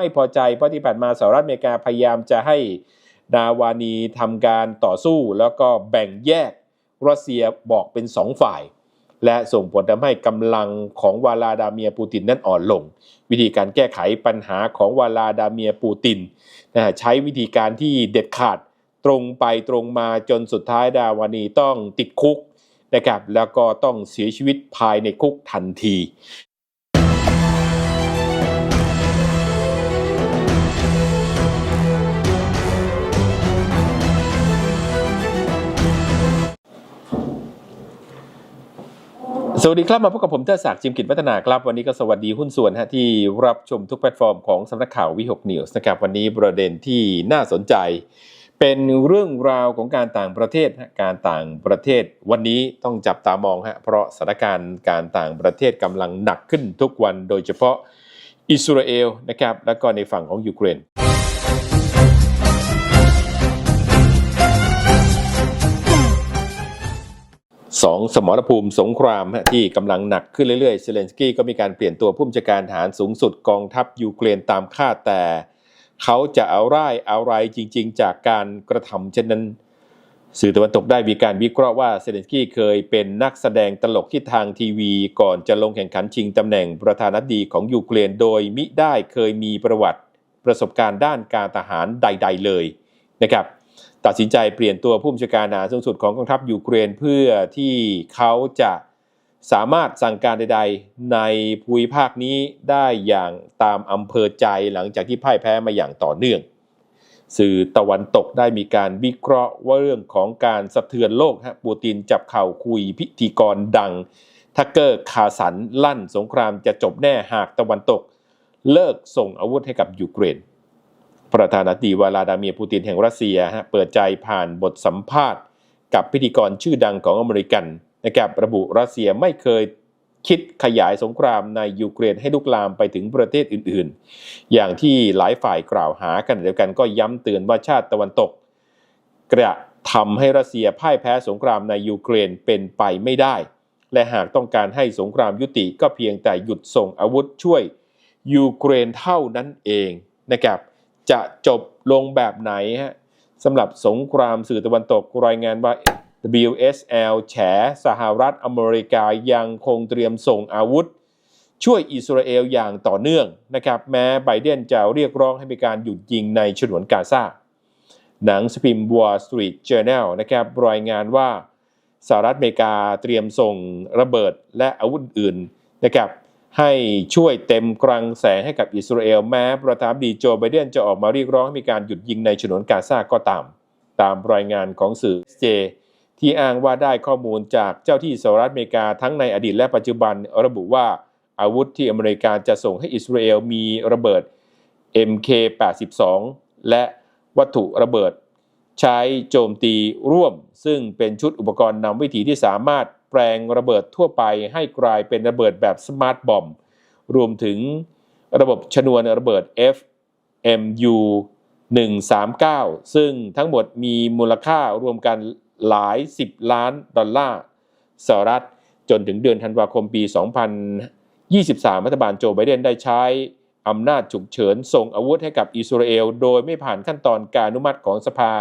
ไม่พอใจเพราะที่ผ่านมาสหรัฐอเมริกาพยายามจะให้นาวานีทำการต่อสู้ แล้วก็แบ่งแยกรัสเซียบอกเป็นสองฝ่าย และส่งผลทำให้กำลังของวาลาดาเมียปูตินนั้นอ่อนลง วิธีการแก้ไขปัญหาของวาลาดาเมียปูตินนะใช้วิธีการที่เด็ดขาดตรงไปตรงมาจนสุดท้ายดาวานีต้องติดคุกนะครับแล้วก็ต้องเสียชีวิตภายในคุกทันที สวัสดีครับมาพบกับผมเทอศักดิ์จิมกิจวัฒนาครับ วันนี้ก็สวัสดีหุ้นส่วนฮะที่รับชมทุกแพลตฟอร์มของสำนักข่าววิหกนิวส์นะครับวันนี้ประเด็นที่น่าสนใจ เป็นเรื่องราวของการต่างประเทศฮะการต่างประเทศ วันนี้ต้องจับตามองฮะเพราะสถานการณ์การต่างประเทศกำลังหนักขึ้นทุกวัน โดยเฉพาะอิสราเอลนะครับแล้วก็ในฝั่งของยูเครน สองสมรภูมิสงครามที่กำลังหนักขึ้นเรื่อยๆเซเลนสกี้ก็มีการเปลี่ยนตัวผู้บัญชาการทหารสูงสุดกองทัพยูเครนตามคาดแต่ เขาจะเอาร่ายอะไรจริง ๆ จากการกระทำเช่นนั้น สื่อตะวันตกได้มีการวิเคราะห์ว่าเซเลนสกี้เคยเป็นนักแสดงตลกที่ทางทีวี ก่อนจะลงแข่งขันชิงตำแหน่งประธานาธิบดีของยูเครนโดยมิได้เคยมีประวัติประสบการณ์ด้านการทหารใด ๆ เลยนะครับ ตัดสินใจเปลี่ยนตัวผู้บัญชาการทหารสูงสุดของกองทัพยูเครนเพื่อที่เขาจะสามารถสั่งการใด ๆ ในภูมิภาคนี้ได้อย่างตามอำเภอใจหลังจากที่พ่ายแพ้มาอย่างต่อเนื่อง สื่อตะวันตกได้มีการวิเคราะห์ว่าเรื่องของการสะเทือนโลกฮะปูตินจับเข่าคุยพิธีกรดังทักเกอร์คาสันลั่นสงครามจะจบแน่หากตะวันตก เลิกส่งอาวุธให้กับยูเครน ประธานาธิบดีวลาดาเมียร์ปูตินแห่งรัสเซียฮะเปิดใจผ่านบทสัมภาษณ์ กับพิธีกรชื่อดังของอเมริกันนะครับระบุรัสเซียไม่เคยคิดขยายสงครามในยูเครนให้ลุกลามไปถึงประเทศอื่นๆ อย่างที่หลายฝ่ายกล่าวหากันเดียวกันก็ย้ำเตือนว่าชาติตะวันตก กระทำให้รัสเซียพ่ายแพ้สงครามในยูเครนเป็นไปไม่ได้ และหากต้องการให้สงครามยุติก็เพียงแต่หยุดส่งอาวุธช่วยยูเครนเท่านั้นเองนะครับ จะจบลงแบบไหนฮะสำหรับสงครามสื่อตะวันตกรายงานว่า WSL แฉสหรัฐอเมริกายังคงเตรียมส่งอาวุธ ช่วยอิสราเอลอย่างต่อเนื่องนะครับ แม้ไบเดนจะเรียกร้องให้มีการหยุดยิงในฉนวนกาซาหนังสพิมพ์ Wall Street Journal นะครับรายงานว่าสหรัฐอเมริกาเตรียมส่งระเบิดและอาวุธอื่นนะครับ ให้ช่วยเต็มกรังแสงให้กับอิสราเอลแม้ประธานดีโจไบเดนจะออกมาเรียกร้องให้มีการหยุดยิงในฉนวนกาซาก็ตาม ตามรายงานของสื่อเจ ที่อ้างว่าได้ข้อมูลจากเจ้าที่สหรัฐอเมริกาทั้งในอดีตและปัจจุบันระบุว่าอาวุธที่อเมริกาจะส่งให้อิสราเอลมีระเบิด MK82 และวัตถุระเบิด ใช้โจมตีร่วม ซึ่งเป็นชุดอุปกรณ์นำวิถีที่สามารถ แปลงระเบิดทั่วไปให้กลายเป็นระเบิดแบบสมาร์ทบอมรวมถึงระบบชนวนระเบิด FMU 139 ซึ่งทั้งหมดมีมูลค่ารวมกันหลาย 10 ล้านดอลลาร์สหรัฐ จนถึงเดือนธันวาคมปี 2023 รัฐบาลโจไบเดนได้ใช้อำนาจฉุกเฉินส่งอาวุธให้กับอิสราเอล โดยไม่ผ่านขั้นตอนการอนุมัติของสภา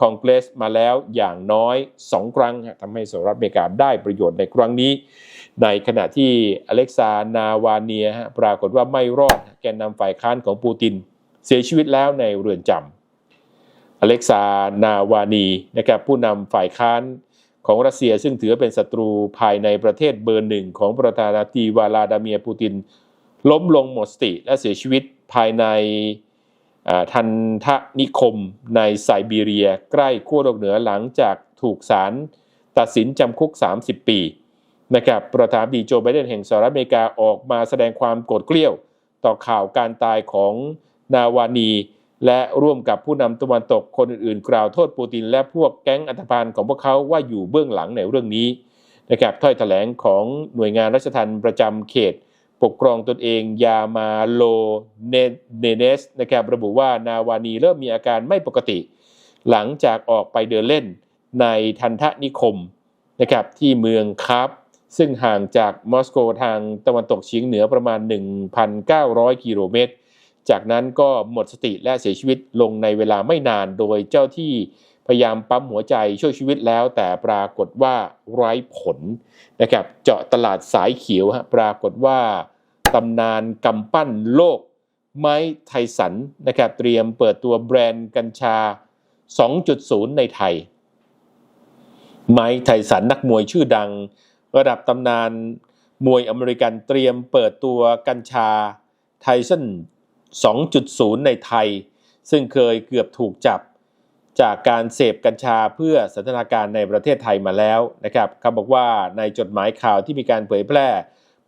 คองเกรสมาแล้วอย่างน้อย 2 ครั้งทำให้สหรัฐอเมริกาได้ประโยชน์ในครั้งนี้ ในขณะที่อเล็กซานาวาเนียปรากฏว่าไม่รอดแกนนำฝ่ายค้านของปูติน เสียชีวิตแล้วในเรือนจำอเล็กซานาวานีนะครับผู้นำฝ่ายค้านของรัสเซียซึ่งถือเป็นศัตรูภายในประเทศเบอร์หนึ่งของประธานาธิบดีวลาดาเมียร์ปูติน ล้มลงหมดสติและเสียชีวิตภายใน ทันทะนิคมในไซบีเรีย ใกล้ขั้วโลกเหนือหลังจากถูกศาลตัดสินจำคุก 30 ปีนะครับประธานาธิบดีโจไบเดนแห่งสหรัฐอเมริกาออกมาแสดงความโกรธเกลี้ยว ต่อข่าวการตายของนาวานี และร่วมกับผู้นำตะวันตกคนอื่นๆ กล่าวโทษปูติน และพวกแก๊งอันธพาลของพวกเขาว่าอยู่เบื้องหลังในเรื่องนี้นะครับถ้อยแถลงของหน่วยงานราชทัณฑ์ประจำเขต ปกครองตนเองยามาโลเนเนสนะครับระบุว่านาวานีเริ่มมีอาการไม่ปกติ หลังจากออกไปเดินเล่นในทันทนิคมนะครับที่เมืองคร์ฟซึ่งห่างจากมอสโกทางตะวันตกเฉียงเหนือประมาณ 1,900 กิโลเมตร จากนั้นก็หมดสติและเสียชีวิตลงในเวลาไม่นานโดยเจ้าที่ พยายามปั๊มหัวใจช่วยชีวิตแล้ว แต่ปรากฏว่าไร้ผลนะครับเจาะตลาดสายเขียวฮะปรากฏว่าตำนานกำปั้นโลก ไม้ไทสันนะครับเตรียมเปิดตัวแบรนด์กัญชา 2.0 ในไทย ไม้ไทสันนักมวยชื่อดัง ระดับตำนานมวยอเมริกันเตรียมเปิดตัวกัญชาไทสัน2.0 ในไทย ซึ่งเคยเกือบถูกจับ จากการเสพกัญชาเพื่อสันทนาการในประเทศไทยมาแล้วนะครับเขาบอกว่าในจดหมายข่าวที่มีการเผยแพร่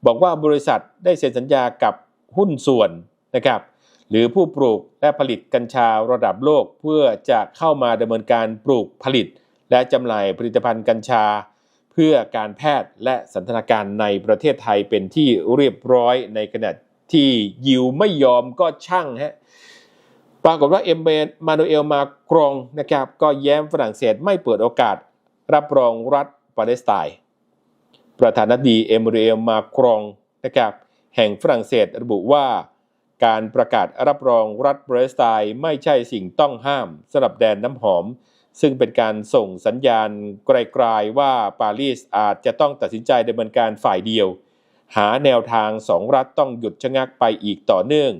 บอกว่าบริษัทได้เซ็นสัญญากับหุ้นส่วนนะครับหรือผู้ปลูกและผลิตกัญชาระดับโลกเพื่อจะเข้ามาดำเนินการปลูกผลิต และจำหน่ายผลิตภัณฑ์กัญชา เพื่อการแพทย์และสันทนาการในประเทศไทยเป็นที่เรียบร้อยในขณะที่ยิวไม่ยอมก็ช่างฮะ ปรากฏว่าเอ็มเบมานูเอลมากรองนะครับก็แย้มฝรั่งเศสไม่เปิดโอกาส รับรองรัฐปาเลสไตน์ประธานาธิบดีเอมานูเอลมากรองนะครับแห่งฝรั่งเศสระบุว่า การประกาศรับรองรัฐปาเลสไตน์ไม่ใช่สิ่งต้องห้ามสำหรับแดนน้ำหอม ซึ่งเป็นการส่งสัญญาณไกลๆว่าปารีสอาจจะต้องตัดสินใจดำเนินการฝ่ายเดียว หาแนวทางสองรัฐต้องหยุดชะงักไปอีกต่อเนื่อง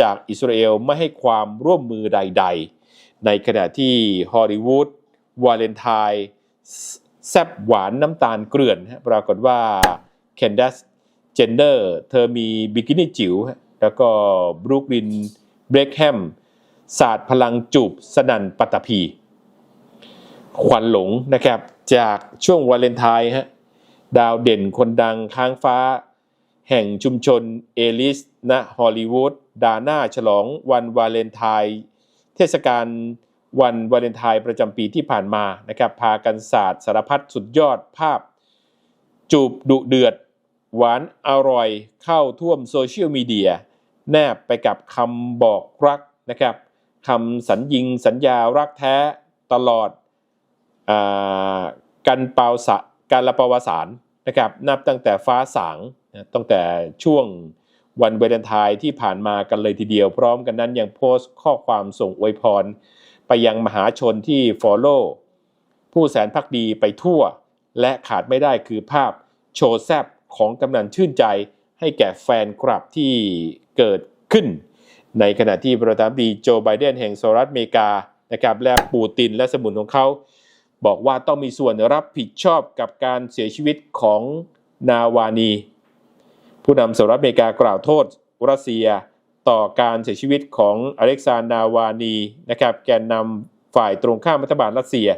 จากอิสราเอลไม่ให้ความร่วมมือใด ๆ ในขณะที่ฮอลลีวูดวาเลนไทน์แซบหวานน้ำตาลเกลื่อนปรากฏว่าเคนดัสเจนเนอร์เธอมีบิกินี่จิ๋วแล้วก็บรูคลินเบรกแฮมศาสตร์พลังจูบสนันปัตตภีควันหลงนะครับ จากช่วงวาเลนไทน์ฮะดาวเด่นคนดังค้างฟ้า แห่งชุมชนเอลิสณฮอลลีวูดดาน้าฉลองวันวาเลนไทน์เทศกาลวันวาเลนไทน์ประจำปีที่ผ่านมานะครับพากันศาสตร์สารพัดสุดยอดภาพ จูบดุเดือด หวานอร่อยเข้าท่วมโซเชียลมีเดีย แนบไปกับคำบอกรักนะครับคำสัญญิงสัญญารักแท้ตลอดอากันเปาสะการละปวสารนะครับนับตั้งแต่ฟ้าสาง ตั้งแต่ช่วงวันวาเลนไทน์ที่ผ่านมากันเลยทีเดียว พร้อมกันนั้นยังโพสต์ข้อความส่งอวยพร ไปยังมหาชนที่ Follow ผู้แสนพักดีไปทั่ว และขาดไม่ได้คือภาพโชว์แซบของกำนันชื่นใจ ให้แก่แฟนคลับที่เกิดขึ้น ในขณะที่ประธานาธิบดีโจไบเดนแห่งสหรัฐอเมริกานะครับและปูตินและสมุนของเขา บอกว่าต้องมีส่วนรับผิดชอบกับการเสียชีวิตของนาวานี ผู้นำสหรัฐอเมริกากล่าวโทษรัสเซียต่อการเสียชีวิตของอเล็กซานนาวานีนะครับแกนนำฝ่ายตรงข้ามรัฐบาลรัสเซีย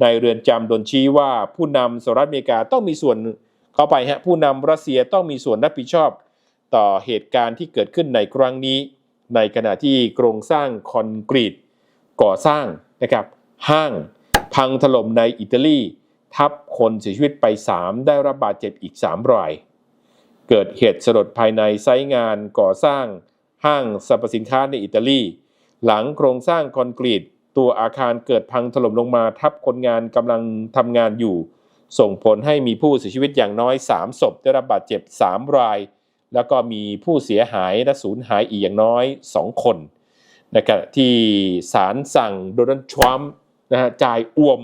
ในเรือนจำโดนชี้ว่าผู้นำสหรัฐอเมริกาต้องมีส่วนเข้าไปฮะผู้นำรัสเซียต้องมีส่วนรับผิดชอบ ต่อเหตุการณ์ที่เกิดขึ้นในครั้งนี้ ในขณะที่โครงสร้างคอนกรีต ก่อสร้างนะครับห้างพังถล่มในอิตาลี ทับคนเสียชีวิตไป 3 ได้รับบาดเจ็บอีก 3 ราย เกิดเหตุสลดภายในไซต์งานก่อสร้างห้างสรรพสินค้าในอิตาลี หลังโครงสร้างคอนกรีต ตัวอาคารเกิดพังถล่มลงมาทับคนงานกำลังทำงานอยู่ ส่งผลให้มีผู้เสียชีวิตอย่างน้อย 3 ศพ ได้รับบาดเจ็บ 3 ราย แล้วก็มีผู้เสียหายและสูญหายอีกอย่างน้อย 2 คนนะครับที่ศาลสั่งโดนัลด์ทรัมป์นะฮะจ่ายอ้วม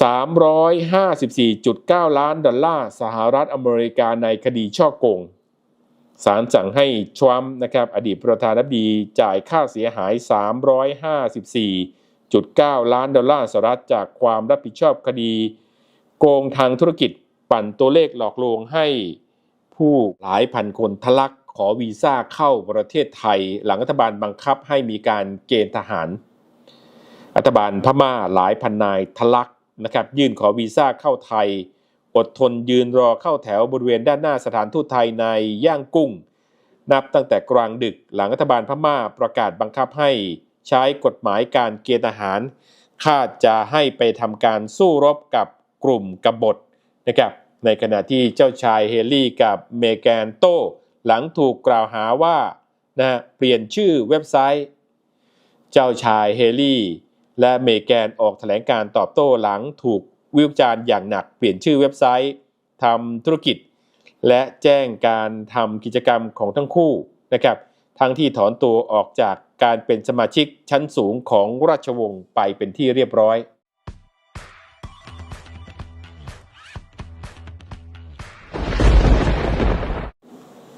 354.9 ล้านดอลลาร์สหรัฐอเมริกาในคดีช่อโกงศาลสั่งให้ทรัมป์นะครับอดีตประธานาธิบดีจ่ายค่าเสียหาย 354.9 ล้านดอลลาร์สหรัฐจากความรับผิดชอบคดี โกงทางธุรกิจปั่นตัวเลขหลอกลวงให้ผู้หลายพันคนทะลักขอวีซ่าเข้าประเทศไทย หลังรัฐบาลบังคับให้มีการเกณฑ์ทหาร รัฐบาลพม่าหลายพันนายทะลัก นะครับยื่นขอวีซ่าเข้าไทย อดทนยืนรอเข้าแถวบริเวณด้านหน้าสถานทูตไทยในย่างกุ้ง นับตั้งแต่กลางดึกหลังรัฐบาลพม่าประกาศบังคับให้ใช้กฎหมายการเกณฑ์ทหาร คาดจะให้ไปทำการสู้รบกับกลุ่มกบฏนะครับในขณะที่เจ้าชายเฮลี่กับเมแกนโต หลังถูกกล่าวหาว่านะฮะเปลี่ยนชื่อเว็บไซต์ เจ้าชายเฮลี่ และเมแกนออกแถลงการตอบโต้หลังถูกวิจารณ์อย่างหนักเปลี่ยนชื่อเว็บไซต์ทำธุรกิจ และแจ้งการทำกิจกรรมของทั้งคู่นะครับ ทั้งที่ถอนตัวออกจากการเป็นสมาชิกชั้นสูงของราชวงศ์ไปเป็นที่เรียบร้อย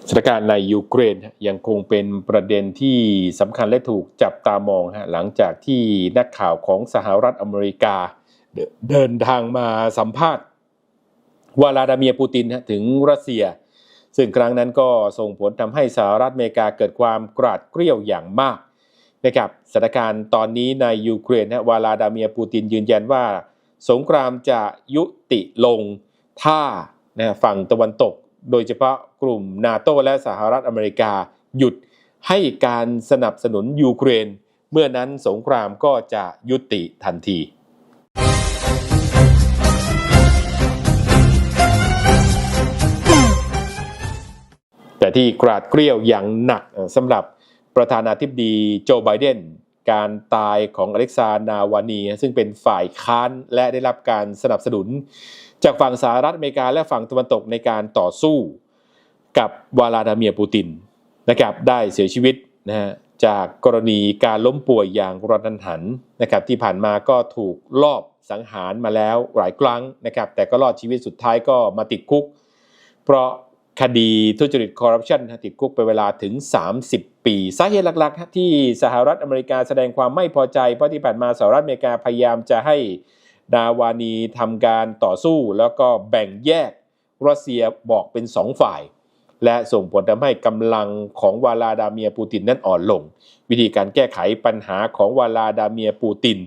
สถานการณ์ในยูเครนยังคงเป็นประเด็นที่สำคัญและถูกจับตามองฮะหลังจากที่นักข่าวของสหรัฐอเมริกา เดินทางมาสัมภาษณ์วลาดาเมียปูตินฮะถึงรัสเซีย ซึ่งครั้งนั้นก็ส่งผลทำให้สหรัฐอเมริกาเกิดความกราดเกรี้ยวอย่างมากนะครับสถานการณ์ตอนนี้ในยูเครนฮะวลาดาเมียปูตินยืนยันว่า สงครามจะยุติลงถ้านะฝั่งตะวันตก โดยเฉพาะกลุ่มนาโตและสหรัฐอเมริกา หยุดให้การสนับสนุนยูเครน เมื่อนั้นสงครามก็จะยุติทันทีแต่ที่กราดเกรี้ยวอย่างหนักสำหรับประธานาธิบดีโจไบเดน การตายของอเล็กซานาวานี ซึ่งเป็นฝ่ายค้านและได้รับการสนับสนุน จากฝั่งสหรัฐอเมริกาและฝั่งตะวันตกในการต่อสู้กับวลาดาเมียร์ปูตินนะครับได้เสียชีวิตนะฮะจากกรณีการล้มป่วยอย่างกระทันหันนะครับที่ผ่านมาก็ถูกลอบสังหารมาแล้วหลายครั้งนะครับแต่ก็รอดชีวิตสุดท้ายก็มาติดคุก เพราะคดีทุจริตคอร์รัปชันติดคุกไปเวลาถึง 30 ปี สาเหตุหลักๆ ที่สหรัฐอเมริกาแสดงความไม่พอใจ เพราะที่ผ่านมาสหรัฐอเมริกาพยายามจะให้ นาวานีทำการต่อสู้แล้วก็แบ่งแยกรัสเซียบอกเป็นสองฝ่าย และส่งผลทำให้กำลังของวลาดาเมียปูตินนั้นอ่อนลง วิธีการแก้ไขปัญหาของวลาดาเมียปูติน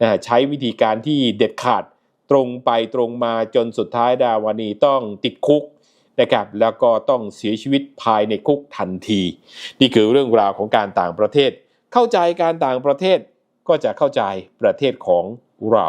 นะใช้วิธีการที่เด็ดขาดตรงไปตรงมาจนสุดท้ายดาวานีต้องติดคุกนะครับแล้วก็ต้องเสียชีวิตภายในคุกทันที นี่คือเรื่องราวของการต่างประเทศ เข้าใจการต่างประเทศก็จะเข้าใจประเทศของเรา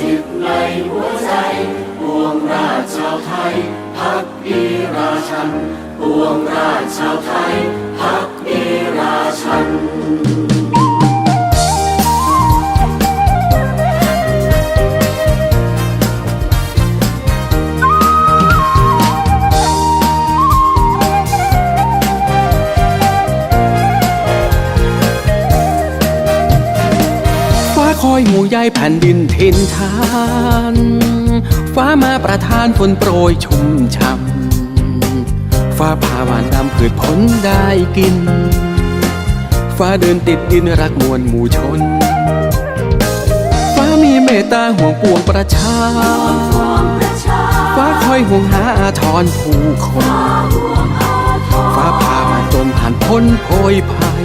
ถิตในหัวใจปวงราชชาวไทยพักดีราชันปวงราชชาวไทยพักดีราชัน คอยหมู่ใยแผ่นดินทินทานฟ้ามาประทานฝนโปรยชุ่มช่ำฟ้าผ่าหวานดำพืชผลได้กิน ฟ้าเดินติดดินรักมวลหมู่ชน ฟ้ามีเมตตาห่วงปวงประชา ฟ้าคอยห่วงหาอาทรผู้คน ฟ้าผ่ามาจนผ่านพ้นโพยภัย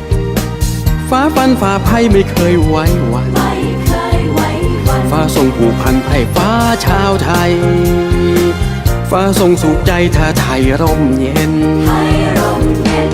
ฟ้าฟันฝ่าภัยไม่เคยไว้วันม่เคยไว้วันฟ้าทรงผูกพันไพ่ฟ้าชาวไทย ฟ้าทรงสุขใจถ้าไทยร่มเย็น ให้ร่มเย็น